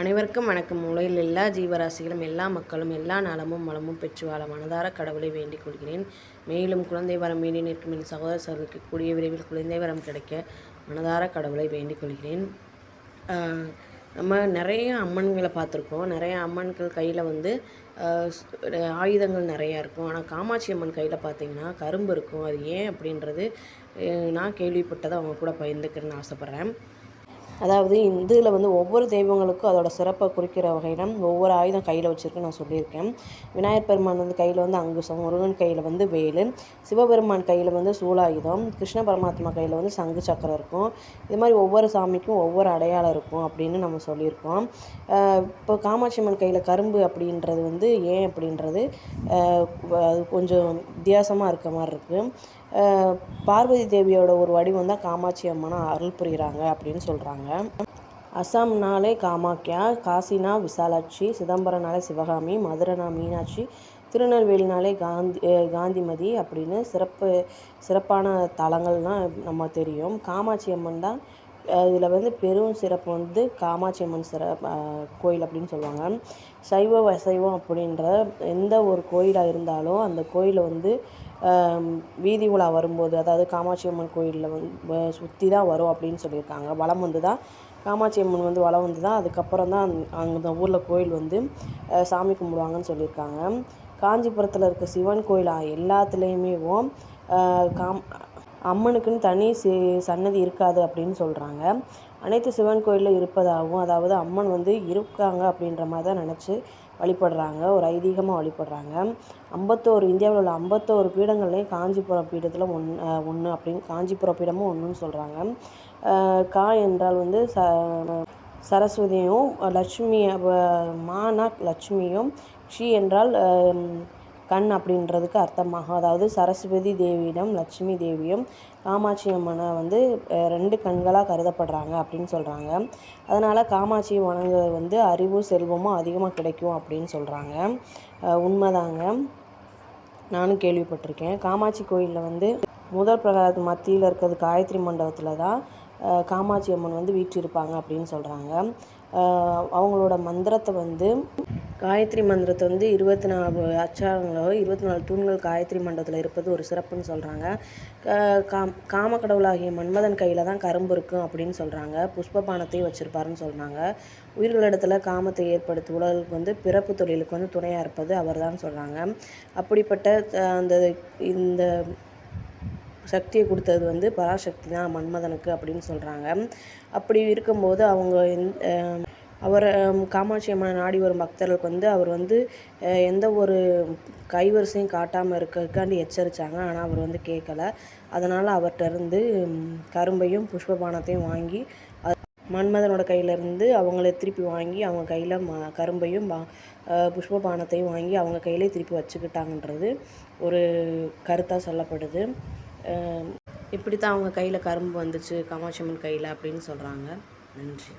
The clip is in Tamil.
அனைவருக்கும் வணக்கம். உலகில் எல்லா ஜீவராசிகளும் எல்லா மக்களும் எல்லா நலமும் வளமும் பெற்று வாழ மனதார கடவுளை வேண்டிக் கொள்கிறேன். மேலும் குழந்தை வரம் வேண்டி நிற்கும் என் சகோதர சகோதரிக்கு கூடிய விரைவில் குழந்தை வரம் கிடைக்க மனதார கடவுளை வேண்டிக் கொள்கிறேன். நம்ம நிறைய அம்மன்களை பார்த்துருக்கோம். நிறைய அம்மன்கள் கையில் வந்து ஆயுதங்கள் நிறையா இருக்கும். ஆனால் காமாட்சி அம்மன் கையில் பார்த்தீங்கன்னா கரும்பு இருக்கும். அது ஏன் அப்படின்றது நான் கேள்விப்பட்டதை அவங்க கூட பகிர்ந்துக்கிறேன்னு ஆசைப்பட்றேன். அதாவது இந்துல வந்து ஒவ்வொரு தெய்வங்களுக்கும் அதோட சிறப்பை குறிக்கிற வகையில் ஒவ்வொரு ஆயுதம் கையில் வச்சுருக்கு நான் சொல்லியிருக்கேன். விநாயகர் பெருமான் வந்து கையில் வந்து அங்குசம் முருகன் கையில் வந்து வேலு சிவபெருமான் கையில் வந்து சூலாயுதம் கிருஷ்ண பரமாத்மா கையில் வந்து சங்கு சக்கரம் இருக்கும். இது மாதிரி ஒவ்வொரு சாமிக்கும் ஒவ்வொரு அடையாளம் இருக்கும் அப்படின்னு நம்ம சொல்லியிருக்கோம். இப்போ காமாட்சி அம்மன் கையில் கரும்பு அப்படின்றது வந்து ஏன் அப்படின்றது அது கொஞ்சம் வித்தியாசமாக இருக்க மாதிரி இருக்குது பார்வதி தேவியோட ஒரு வடிவம் தான் காமாட்சி அம்மனை அருள் புரிகிறாங்க அப்படின்னு சொல்கிறாங்க அசாம்னாலே காமாக்கியா காசினா விசாலாட்சி சிதம்பரம்னாலே சிவகாமி மதுரைனா மீனாட்சி திருநெல்வேலினாலே காந்தி அஹ் காந்திமதி அப்படின்னு சிறப்பு சிறப்பான தலங்கள்லாம் நம்ம தெரியும். காமாட்சி அம்மன் தான் இதில் வந்து பெரும் சிறப்பு வந்து காமாட்சி அம்மன் சிற கோயில் அப்படின்னு சொல்லுவாங்க. சைவ அசைவம் அப்படின்ற எந்த ஒரு கோயிலாக இருந்தாலும் அந்த கோயிலை வந்து வீதி உலா வரும்போது அதாவது காமாட்சி அம்மன் கோயிலில் வந்து சுற்றி தான் வரும் அப்படின்னு சொல்லியிருக்காங்க. வலம் வந்து தான் காமாட்சி அம்மன் வந்து வலம் வந்து தான் அதுக்கப்புறம் தான் அந்த ஊரில் கோயில் வந்து சாமி கும்பிடுவாங்கன்னு சொல்லியிருக்காங்க. காஞ்சிபுரத்தில் இருக்க சிவன் கோயில் எல்லாத்துலேயுமேவும் காம் அம்மனுக்குன்னு தனி சி சன்னதி இருக்காது அப்படின்னு சொல்கிறாங்க அனைத்து சிவன் கோயிலில் இருப்பதாகவும் அதாவது அம்மன் வந்து இருக்காங்க அப்படின்ற மாதிரி தான் நினச்சி வழிபடுறாங்க ஒரு ஐதீகமாக வழிபடுறாங்க ஐம்பத்தோரு இந்தியாவில் உள்ள ஐம்பத்தோரு பீடங்கள்லேயும் காஞ்சிபுரம் பீடத்தில் ஒன் ஒன்று அப்படின்னு காஞ்சிபுரம் பீடமும் ஒன்றுன்னு சொல்கிறாங்க கா என்றால் வந்து ச சரஸ்வதியும் லட்சுமி மானா லட்சுமியும் ஷி என்றால் கண் அப்படின்றதுக்கு அர்த்தமாகும். அதாவது சரஸ்வதி தேவியிடம் லட்சுமி தேவியும் காமாட்சி அம்மனை வந்து ரெண்டு கண்களாக கருதப்படுறாங்க அப்படின்னு சொல்கிறாங்க அதனால் காமாட்சி வணங்குறது வந்து அறிவும் செல்வமும் அதிகமாக கிடைக்கும் அப்படின்னு சொல்கிறாங்க உண்மைதாங்க. நானும் கேள்விப்பட்டிருக்கேன். காமாட்சி கோயிலில் வந்து முதல் பிரகாரத்து மத்தியில் இருக்கிறது காயத்ரி மண்டபத்தில் தான் காமாட்சி அம்மன் வந்து வீற்றிருப்பாங்க அப்படின்னு சொல்கிறாங்க அவங்களோட மந்திரத்தை வந்து காயத்ரி மந்திரத்தை வந்து இருபத்தி நாலு அச்சாரங்களோ இருபத்தி நாலு தூண்கள் காயத்ரி மண்டபத்தில் இருப்பது ஒரு சிறப்புன்னு சொல்கிறாங்க காம் காம கடவுளாகிய மன்மதன் கையில் தான் கரும்பு இருக்கும் அப்படின்னு சொல்கிறாங்க புஷ்பபானத்தையும் வச்சுருப்பாருன்னு சொல்கிறாங்க உயிர்களிடத்தில் காமத்தை ஏற்படுத்தி உலகளுக்கு வந்து பிறப்பு தொழிலுக்கு வந்து துணையாக இருப்பது அவர் தான் சொல்கிறாங்க அப்படிப்பட்ட அந்த இந்த சக்தியை கொடுத்தது வந்து பராசக்தி தான் மன்மதனுக்கு அப்படின்னு சொல்கிறாங்க அப்படி இருக்கும்போது அவங்க அவர் காமாட்சி அம்மனை நாடி வரும் பக்தர்களுக்கு வந்து அவர் வந்து எந்த ஒரு கைவரிசையும் காட்டாமல் இருக்கிறதுக்காண்டி எச்சரித்தாங்க ஆனால் அவர் வந்து கேட்கல அதனால் அவர்கிட்ட இருந்து கரும்பையும் புஷ்பபானத்தையும் வாங்கி அது மன்மதனோட கையிலேருந்து அவங்கள திருப்பி வாங்கி அவங்க கையில் ம கரும்பையும் புஷ்பபானத்தையும் வாங்கி அவங்க கையிலே திருப்பி வச்சுக்கிட்டாங்கன்றது ஒரு கருத்தாக சொல்லப்படுது. இப்படி தான் அவங்க கையில் கரும்பு வந்துச்சு காமாட்சி அம்மன் கையில் அப்படின்னு சொல்கிறாங்க நன்றி.